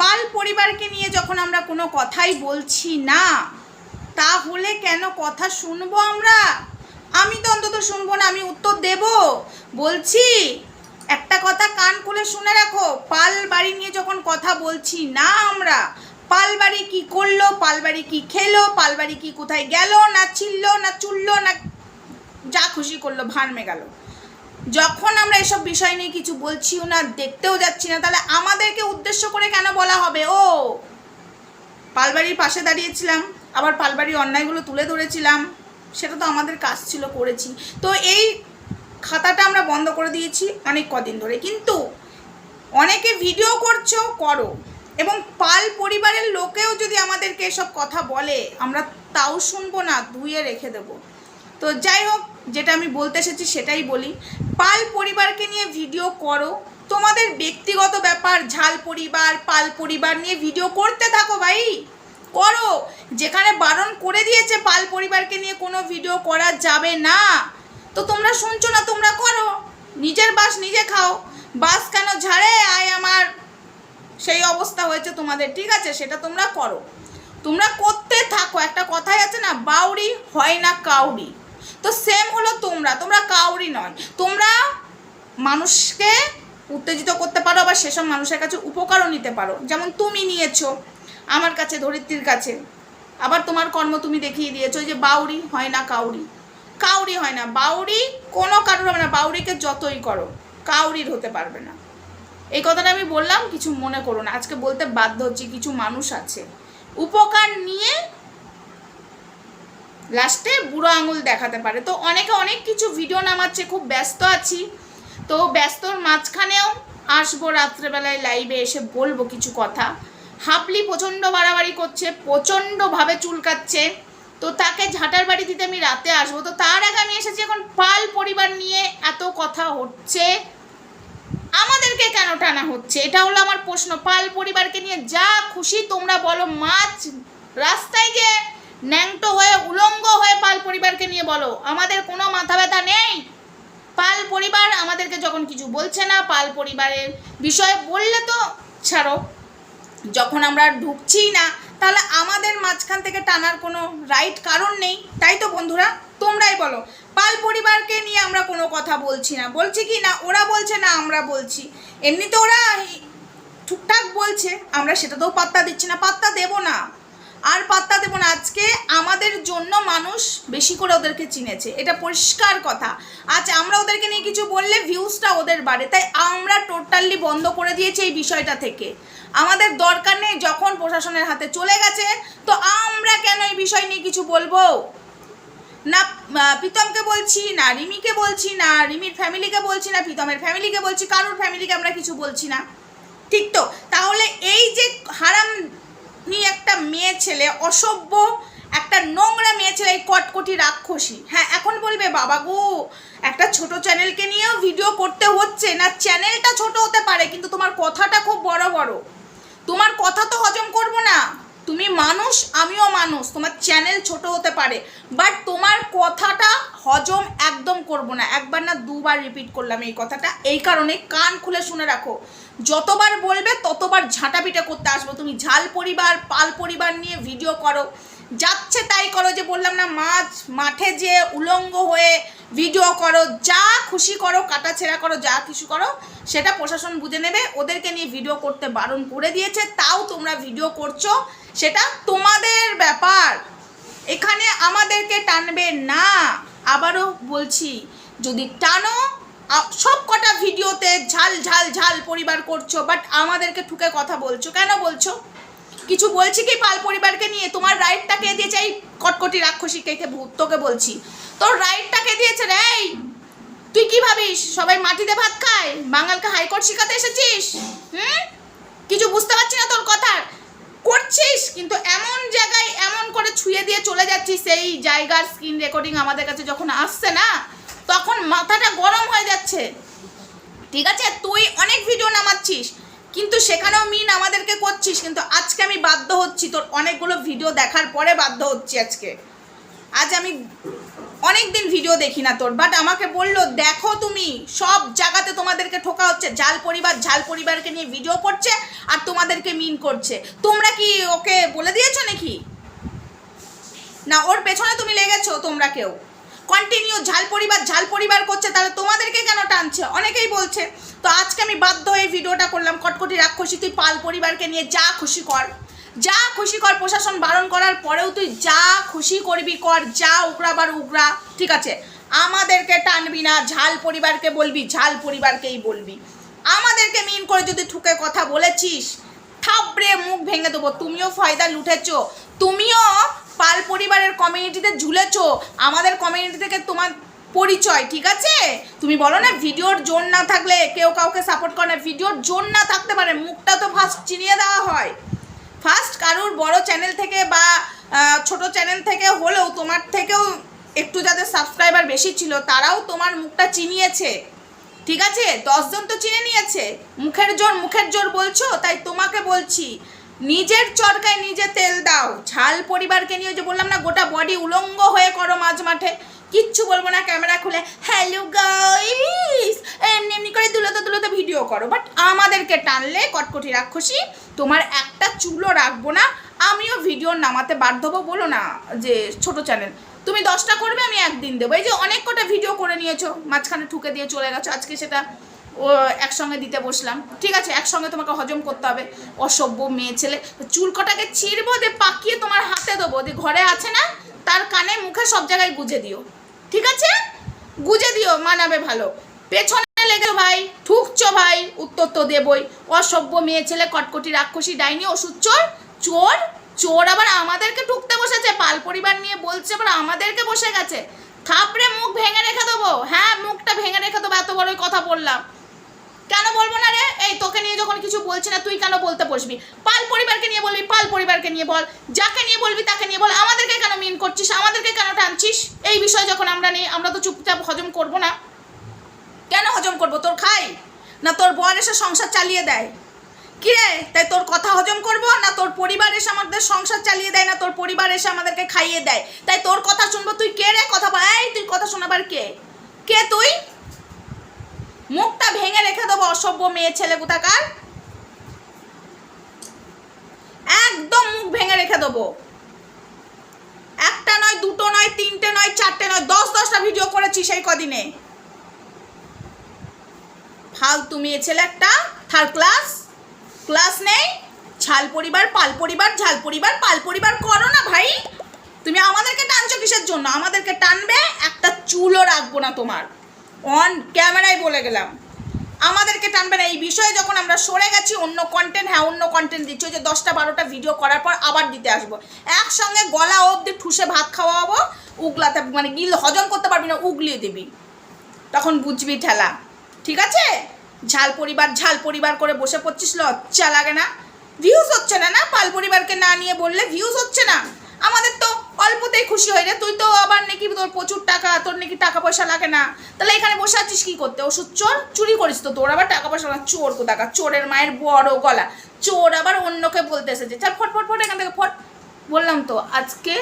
পাল পরিবারকে নিয়ে যখন আমরা কোনো কথাই বলছি না, তাহলে কেন কথা শুনব আমরা? আমি তো অন্তত শুনব না, আমি উত্তর দেব। বলছি, একটা কথা কান খুলে শুনে রাখো, পাল বাড়ি নিয়ে যখন কথা বলছি না আমরা পালবাড়ি কি করল পালবাড়ি কি খেলো পালবাড়ি কি কোথায় গেল, না ছিল না চুললো, না যা খুশি করল ভানমে গেল যখন আমরা এসব বিষয় নিয়ে কিছু বলছিও না, দেখতেও যাচ্ছি না, তাহলে আমাদেরকে উদ্দেশ্য করে কেন বলা হবে? ও, পালবাড়ির পাশে দাঁড়িয়েছিলাম, আবার পালবাড়ির অন্যায়গুলো তুলে ধরেছিলাম, সেটা তো আমাদের কাজ ছিল, করেছি। তো এই খাতাটা আমরা বন্ধ করে দিয়েছি অনেক কদিন ধরে। কিন্তু অনেকে ভিডিও করছ, করো। এবং পাল পরিবারের লোকেও যদি আমাদেরকে এসব কথা বলে, আমরা তাও শুনব না, ধুয়ে রেখে দেবো। তো যাই হোক যেটা আমি বলতে এসেছি সেটাই বলি। পাল পরিবারকে নিয়ে ভিডিও করো। তোমাদের ব্যক্তিগত ব্যাপার, ঝাল পরিবার, পাল পরিবার নিয়ে ভিডিও করতে থাকো ভাই। করো। যেখানে বারণ করে দিয়েছে পাল পরিবারকে নিয়ে কোনো ভিডিও করা যাবে না। তো তোমরা শুনছো না, তোমরা করো। নিজের বাস নিজে খাও। বাস কেন ঝাড়ে? আয় আমার। সেই অবস্থা হয়েছে তোমাদের, ঠিক আছে? সেটা তোমরা করো। তোমরা করতে থাকো। একটা কথাই আছে না বাউরি হয় না কাউরি তো সেম হলো তোমরা। তোমরা কাউরি নয়। তোমরা মানুষকে উত্তেজিত করতে পারো, আবার সেসব মানুষের কাছে উপকারও নিতে পারো। যেমন তুমি নিয়েছো, আমার কাছে, ধরিত্রীর কাছে। আবার তোমার কর্ম তুমি দেখিয়ে দিয়েছ যে বাউরি হয় না কাউরি। কাউরি হয় না। বাউরি কোনো কারোর হবে না। বাউরিকে যতই করো, কাউরির হতে পারবে না। এই কথাটা আমি বললাম, কিছু মনে করো না। আজকে বলতে বাধ্য হচ্ছি, কিছু মানুষ আছে। উপকার নিয়ে লাস্টে বুড়ো আঙুল দেখাতে পারে। তো অনেকে অনেক কিছু ভিডিও নামাচ্ছে, খুব ব্যস্ত আছি। তো ব্যস্তর মাঝখানেও আসব রাত্রেবেলায় লাইভে এসে বলব কিছু কথা। হাপলি প্রচণ্ড বাড়াবাড়ি করছে, প্রচণ্ডভাবে চুলকাচ্ছে। তো তাকে ঝাঁটার বাড়ি দিতে আমি রাতে আসব। তো তার আগে আমি এসেছি এখন পাল পরিবার নিয়ে এত কথা হচ্ছে। আমাদেরকে কেন টানা হচ্ছে? এটা হলো আমার প্রশ্ন। পাল পরিবারকে নিয়ে যা খুশি তোমরা বলো, মাছ রাস্তায় গিয়ে ন্যাংটো হয়ে, উলঙ্গ হয়ে পাল পরিবারকে নিয়ে বলো। আমাদের কোনো মাথা ব্যথা নেই। পাল পরিবার আমাদেরকে যখন কিছু বলছে না, পাল পরিবারের বিষয়ে বললে তো ছাড়ো। যখন আমরা ঢুকছি না, তাহলে আমাদের মাঝখান থেকে টানার কোনো রাইট কারণ নেই। তাই তো বন্ধুরা, তোমরাই বলো। পাল পরিবারকে নিয়ে আমরা কোনো কথা বলছি না। বলছি কি না? ওরা বলছে না, আমরা বলছি। এমনিতে ওরা ঠিকঠাক বলছে। আমরা সেটাতেও পাত্তা দিচ্ছি না, পাত্তা দেবো না। আর পাত্তা দেবো না। আজকে আমাদের জন্য মানুষ বেশি করে ওদেরকে চিনেছে। এটা পরিষ্কার কথা। আজ আমরা ওদেরকে নিয়ে কিছু বললে ভিউজটা ওদের বাড়ে। তাই আমরা টোটালি বন্ধ করে দিয়েছি এই বিষয়টা থেকে। আমাদের দরকার নেই যখন প্রশাসনের হাতে চলে গেছে, তো আমরা কেন এই বিষয় নিয়ে কিছু বলব? না প্রীতমকে বলছি, না রিমিকে বলছি, না রিমির ফ্যামিলিকে বলছি, না প্রীতমের ফ্যামিলিকে বলছি, কারোর ফ্যামিলিকে আমরা কিছু বলছি না। ঠিক তো? তাহলে এই যে হারাম নি একটা মেয়ে ছেলে, অসভ্য একটা নোংরা মেয়ে ছেলে, এই কটকটি রাক্ষসী। হ্যাঁ এখন বলবে, বাবা গো, একটা ছোট চ্যানেলকে নিয়েও ভিডিও করতে হচ্ছে না, চ্যানেলটা ছোট হতে পারে, কিন্তু তোমার কথাটা খুব বড় বড়। তোমার কথা তো হজম করব না। তুমি মানুষ, আমিও মানুষ, তোমার চ্যানেল ছোট হতে পারে বাট তোমার কথাটা হজম একদম করব না। একবার না দুবার রিপিট করলাম এই কথাটা, এই কারণে কান খুলে শুনে রাখো। যতবার বলবে ততবার ঝাঁটাপিটা করতে আসব। তুমি ঝাল পরিবার, পাল পরিবার নিয়ে ভিডিও করো। যাচ্ছে তাই করো যে বললাম না, মাছ, মাঠে যে উলঙ্গ হয়ে ভিডিও করো, যা খুশি করো, কাটা ছেঁড়া করো, যা কিছু করো, সেটা প্রশাসন বুঝে নেবে, ওদেরকে নিয়ে ভিডিও করতে বারণ করে দিয়েছে, তাও তোমরা ভিডিও করছ, সেটা তোমাদের ব্যাপার। এখানে আমাদেরকে টানবে না। আবারও বলছি, যদি টানো সব কটা ভিডিওতে ঝাল ঝাল ঝাল পরিবার করছ বাট আমাদেরকে ঠুকে কথা বলছো, কেন বলছো? কিছু বলছি কি পাল পরিবারকে নিয়ে? তোমার রাইটটা কে দিয়েছে? এই কটকটি রাক্ষসী কে কে ভূত তোকে বলছি। তোর রাইটটা কে দিয়েছে রে? তুই কি ভাবিস? সবাই মাটিতে ভাত খায়? বাঙালকে হাইকোর্ট শিখাতে এসেছিস? হুম? কিছু বুঝতে পারছি না তোর কথা। করছিস, কিন্তু এমন জায়গায় এমন করে ছুঁয়ে দিয়ে চলে যাচ্ছিস সেই জায়গার স্ক্রিন রেকর্ডিং আমাদের কাছে যখন আসছে না, তখন মাথাটা গরম হয়ে যাচ্ছে। ঠিক আছে? তুই অনেক ভিডিও নামাচ্ছিস। কিন্তু সেখানেও মিন, আমাদেরকে করছিস, কিন্তু আজকে আমি বাধ্য হচ্ছি তোর অনেকগুলো ভিডিও দেখার পরে বাধ্য হচ্ছি আজকে। আজ আমি অনেক দিন ভিডিও দেখি না তোর বাট আমাকে বলল, দেখো তুমি, সব জায়গাতে তোমাদেরকে ঠোকা হচ্ছে ঝাল পরিবার ঝাল পরিবারকে নিয়ে ভিডিও করছে আর তোমাদেরকে মিন করছে। তোমরা কি ওকে বলে দিয়েছ নাকি? না, ওর পেছনে তুমি লেগেছো, তোমরা কেউ। কন্টিনিউ ঝাল পরিবার ঝাল পরিবার করছে, তাহলে তোমাদেরকে কেন টানছে? অনেকেই বলছে, তো আজকে আমি বাধ্য হয়ে ভিডিওটা করলাম, কটকটি রাক্ষসী, তুই পাল পরিবারকে নিয়ে যা খুশি কর। যা খুশি কর, প্রশাসন বারণ করার পরেও তুই যা খুশি করবি কর, যা উগরাবার উগরা ঠিক আছে? আমাদেরকে টানবি না, ঝাল পরিবারকে বলবি, ঝাল পরিবারকেই বলবি। আমাদেরকে মিন করে যদি ঠুকে কথা বলেছিস থাবড়ে মুখ ভেঙে দেবো, তুমিও ফায়দা লুটেছো, তুমিও পাল পরিবারের কমিউনিটিতে ঝুলেছো, আমাদের কমিউনিটি থেকে তোমার পরিচয়, ঠিক আছে? তুমি বলো না, ভিডিওর জোর না থাকলে কেউ কাউকে সাপোর্ট করে না, ভিডিওর জোর না থাকতে পারে, মুখটা তো ফার্স্ট চিনিয়ে দেওয়া হয়। ফার্স্ট কারুর বড় চ্যানেল থেকে বা ছোট চ্যানেল থেকে হলেও তোমার থেকেও একটু যাদের সাবস্ক্রাইবার বেশি ছিল, তারাও তোমার মুখটা চিনিয়েছে। ঠিক আছে? দশজন তো চিনে নিয়েছে। মুখের জোর মুখের জোর বলছো, তাই তোমাকে বলছি। নিজের চরকায় নিজে তেল দাও। ঝাল পরিবারকে নিয়ে যে বললাম না, গোটা বডি উলঙ্গ হয়ে করো মাঝ মাঠে। কিচ্ছু বলব না, ক্যামেরা খুলে হ্যালো গাইস এমনি এমনি করে দুলোতে দুলোতে ভিডিও করো। বাট আমাদেরকে টানলে, কটকটি রাক্ষসী, তোমার একটা চুলও রাখব না। আমিও ভিডিও নামাতে বাধ্য হব, বলো না, যে ছোট চ্যানেল তুমি দশটা করবে, আমি একদিন দেবো। এই যে অনেক কটা ভিডিও করে নিয়েছো, মাঝখানে ঠুকে দিয়ে চলে গেছো। আজকে সেটা ও একসঙ্গে দিতে বসলাম। ঠিক আছে, একসঙ্গে তোমাকে হজম করতে হবে। অসভ্য মেয়ে ছেলে। চুল কটাকে ছিঁড়বো, দিয়ে পাকিয়ে তোমার হাতে দেবো। দিয়ে ঘরে আছে না, তার কানে মুখে সব জায়গায় গুজে দিও। ঠিক আছে? গুজে দিও, মানাবে ভালো। পেছনে লেগে ভাই, ঠুকছো ভাই, উত্তর তো দেবই। অসভ্য মেয়ে ছেলে, কটকটি রাক্ষসী, ডাইনি, ওষুধ চোর চোর চোর আবার আমাদেরকে ঠুকতে বসেছে। পাল পরিবার নিয়ে বলছে, আবার আমাদেরকে বসে গেছে। থাপড়ে মুখ ভেঙে রেখে দেবো। হ্যাঁ মুখটা ভেঙে রেখে দেবো, এত বড়ই কথা বললাম। কেন বলব না রে? এই, তোকে নিয়ে যখন কিছু বলছি না, তুই কেন বলতে বসবি? পাল পরিবারকে নিয়ে বলবি, পাল পরিবারকে নিয়ে বল। যাকে নিয়ে বলবি তাকে নিয়ে বল। আমাদেরকে কেন মিন করছিস? আমাদেরকে কেন টানছিস? এই বিষয় যখন আমরা নেই, আমরা তো চুপচাপ হজম করব না। কেন হজম করব? তোর খাই? না তোর বর এসে সংসার চালিয়ে দেয়? কি রে? তাই তোর কথা হজম করব? না তোর পরিবার এসে আমাদের সংসার চালিয়ে দেয়? না তোর পরিবার এসে আমাদেরকে খাইয়ে দেয়? তাই তোর কথা শুনব তুই কে রে? কথা এই, তুই কথা শোনাবার কে? কে তুই? দেবো অসভ্য মেয়ে ছেলে কোথাকার? একদম মুখ ভেঙে রেখে দেবো। একটা নয়, দুটো নয়, তিনটে নয়, চারটে নয়, দশ দশটা ভিডিও করেছি সেই কদিনে। ফালতু মেয়ে ছেলে একটা থার্ড ক্লাস ক্লাস নেই। ঝাল পরিবার, পাল পরিবার, ঝাল পরিবার, পাল পরিবার করো না ভাই। তুমি আমাদেরকে টানছো কিসের জন্য? আমাদেরকে টানবে, একটা চুলও রাখব না তোমার। অন ক্যামেরায় বলে গেলাম। আমাদেরকে টানবে না। এই বিষয়ে যখন আমরা সরে গেছি, অন্য কন্টেন্ট হ্যাঁ অন্য কন্টেন্ট দিচ্ছি। যে দশটা বারোটা ভিডিও করার পর আবার দিতে আসব। একসঙ্গে গলা অবধি ঠুসে ভাত খাওয়াবো। উগলাতে মানে গিল হজম করতে পারবি না, উগলিয়ে দিবি। তখন বুঝবি ঠেলা। ঠিক আছে? ঝাল পরিবার ঝাল পরিবার করে বসে পড়ছিস, লজ্জা লাগে না। ভিউজ হচ্ছে না না? পাল পরিবারকে না নিয়ে বললে ভিউজ হচ্ছে না। আমাদের তো অল্পতেই খুশি হয় রে তুই তো আবার নাকি তোর প্রচুর টাকা, তোর নাকি টাকা পয়সা লাগে না। তাহলে এখানে বসে আছিস কি করতে? ওষুধ চোর চুরি করিস তো তোর। আবার টাকা পয়সা চোর দেখা চোরের মায়ের বড় গলা। চোর আবার অন্যকে বলতে এসেছে। চাল, ফট ফট ফট, এখান থেকে ফট। বললাম তো, আজকে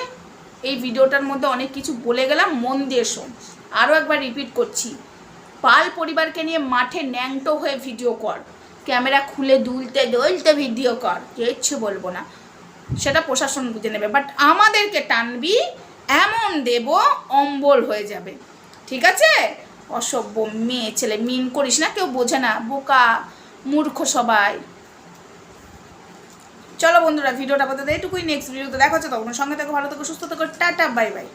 এই ভিডিওটার মধ্যে অনেক কিছু বলে গেলাম, মন দিয়ে শোন। আরও একবার রিপিট করছি। পাল পরিবারকে নিয়ে মাঠে ন্যাংটো হয়ে ভিডিও কর। ক্যামেরা খুলে দুলতে, দলতে ভিডিও কর। কিচ্ছু বলব না। সেটা প্রশাসন বুঝে নেবে। বাট আমাদেরকে টানবি, এমন দেব অম্বল হয়ে যাবে। ঠিক আছে? অসভ্য মেয়ে ছেলে, মিন করিস না, কেউ বোঝে না। বোকা, মূর্খ সবাই। চলো বন্ধুরা, ভিডিওটা আপাতত এইটুকুই। নেক্সট ভিডিওতে দেখা হচ্ছে। তখন সঙ্গে থেকে, ভালো থেকো, সুস্থ থেকো। Tata bye bye